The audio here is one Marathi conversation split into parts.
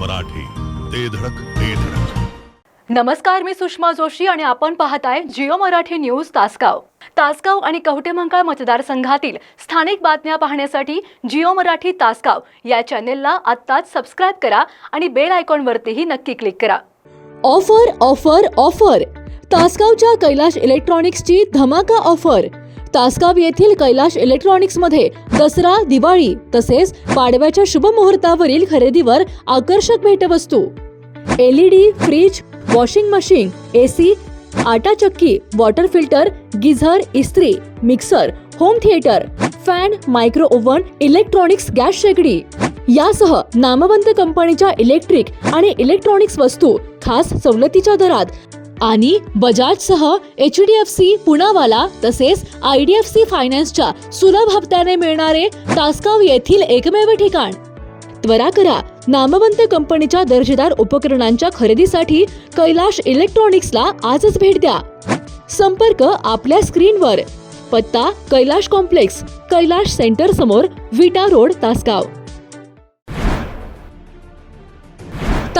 मराठी. ते धडक ते धडक. नमस्कार मी सुषमा जोशी आणि आपण पाहताय जिओ मराठी न्यूज तासगाव. तासगाव आणि कवटेमंकाळ मतदारसंघातील स्थानिक बातम्या पाहण्यासाठी जिओ मराठी तासगाव या चॅनेलला आत्ताच सबस्क्राईब करा आणि बेल आयकॉनवरतीही नक्की क्लिक करा. Offer offer offer. तासगावच्या कैलाश इलेक्ट्रॉनिक्सची धमाका ऑफर. तासगाव येथील कैलाश इलेक्ट्रॉनिक्समध्ये दसरा दिवाळी तसेच पाडव्याच्या शुभ मुहूर्तावरील खरेदीवर आकर्षक भेटवस्तू. LED fridge washing machine AC आटा चक्की वॉटर फिल्टर गिझर इस्त्री mixer home theatre fan micro oven electronics gas शेगडी. यासह नामवंत कंपनीच्या इलेक्ट्रिक आणि इलेक्ट्रॉनिक्स वस्तू खास सवलतीच्या दरात आणि बजाजसह H D F C Poonawalla तसेच आय डी एफ सी फायनान्सच्या सुलभ हप्त्याने मिळणारे तासगाव येथील एकमेव ठिकाण. त्वरा करा नामवंत कंपनीच्या दर्जेदार उपकरणांच्या खरेदीसाठी कैलाश इलेक्ट्रॉनिक्सला आजच भेट द्या. संपर्क आपल्या स्क्रीनवर. पत्ता कैलाश कॉम्प्लेक्स कैलाश सेंटर समोर विटा रोड तासगाव.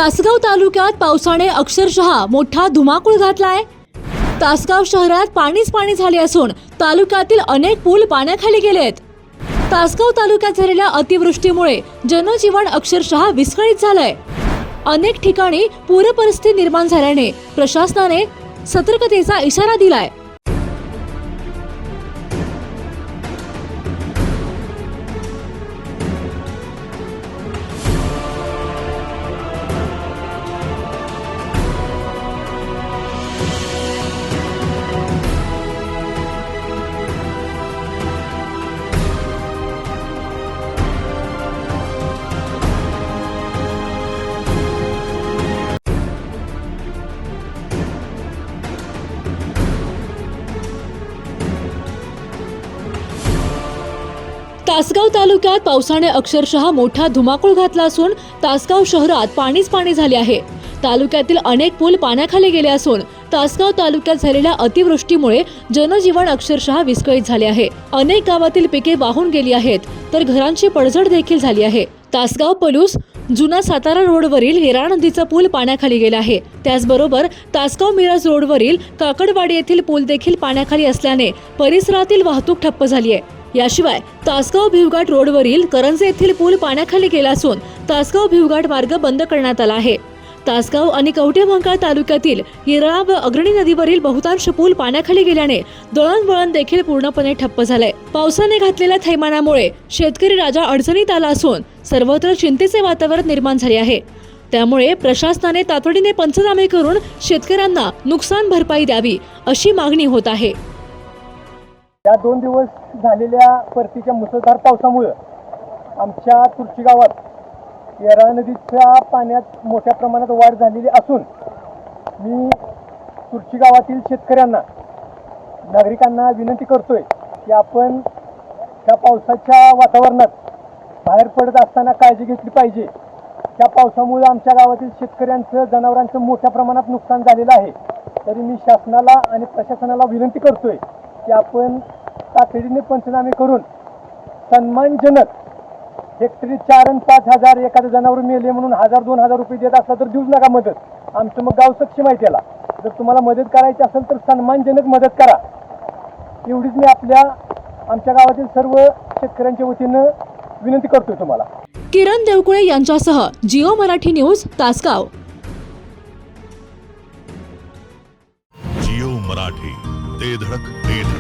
तासगाव तालुक्यात पावसाने अक्षरशः मोठा धुमाकूळ घातलाय. तासगाव शहरात पाणीच पाणी झाले असून तालुक्यातील अनेक पूल पाण्याखाली गेलेत. तासगाव तालुक्यात झालेल्या अतिवृष्टीमुळे जनजीवन अक्षरशः विस्कळीत झालंय. अनेक ठिकाणी पूरपरिस्थिती निर्माण झाल्याने प्रशासनाने सतर्कतेचा इशारा दिलाय. तासगाव तालुक्यात पावसाने अक्षरशः मोठा धुमाकूळ घातला असून तासगाव शहरात पाणीच पाणी झाले आहे. तालुक्यातील अनेक पूल पाण्याखाली गेले असून तासगाव तालुक्यात झालेल्या अतिवृष्टीमुळे जनजीवन अक्षरशः विस्कळीत झाले आहे. अनेक गावातील पिके वाहून गेली आहेत तर घरांची पडझड देखील झाली आहे. तासगाव पलूस जुना सातारा रोडवरील हिरा नदीचा पूल पाण्याखाली गेला आहे. त्याचबरोबर तासगाव मिरज रोडवरील काकडवाडी येथील पूल देखील पाण्याखाली असल्याने परिसरातील वाहतूक ठप्प झाली आहे. याशिवाय तासगाव भिवघाट रोडवरील करंजे येथील पूल पाण्याखाली गेला असून तासगाव भिवघाट मार्ग बंद करण्यात आला आहे. तासगाव आणि कवठे कवठेमंकाळ तालुक्यातील येरळा व अग्रणी नदीवरील बहुतांश पूल पाण्याखाली गेल्याने दळणवळण देखील पूर्णपणे ठप्प झालंय. पावसाने घातलेल्या थैमानामुळे शेतकरी राजा अडचणीत आला असून सर्वत्र चिंतेचे वातावरण निर्माण झाले आहे. त्यामुळे प्रशासनाने तातडीने पंचनामे करून शेतकऱ्यांना नुकसान भरपाई द्यावी अशी मागणी होत आहे. या दोन दिवस झालेल्या परतीच्या मुसळधार पावसामुळं आमच्या तुळशी गावात येरा नदीच्या पाण्यात मोठ्या प्रमाणात वाढ झालेली असून मी तुळशी गावातील शेतकऱ्यांना नागरिकांना विनंती करतोय की आपण त्या पावसाच्या वातावरणात बाहेर पडत असताना काळजी घेतली पाहिजे. त्या पावसामुळे आमच्या गावातील शेतकऱ्यांचं जनावरांचं मोठ्या प्रमाणात नुकसान झालेलं आहे. तरी मी शासनाला आणि प्रशासनाला विनंती करतोय की आपण तातडीने पंचनामे करून सन्मानजनक हेक्टरी चार आणि पाच हजार एखादं जनावर मेले म्हणून हजार दोन हजार रुपये देत असला तर देऊच नका मदत. आमचं मग गाव सक्षम आहे त्याला. जर तुम्हाला मदत करायची असेल तर सन्मानजनक मदत करा. एवढीच मी आपल्या आमच्या गावातील सर्व शेतकऱ्यांच्या वतीनं विनंती करतोय तुम्हाला. किरण देवकुळे यांच्यासह जिओ मराठी न्यूज तासगाव. जिओ मराठी. ते धडक ते धडक.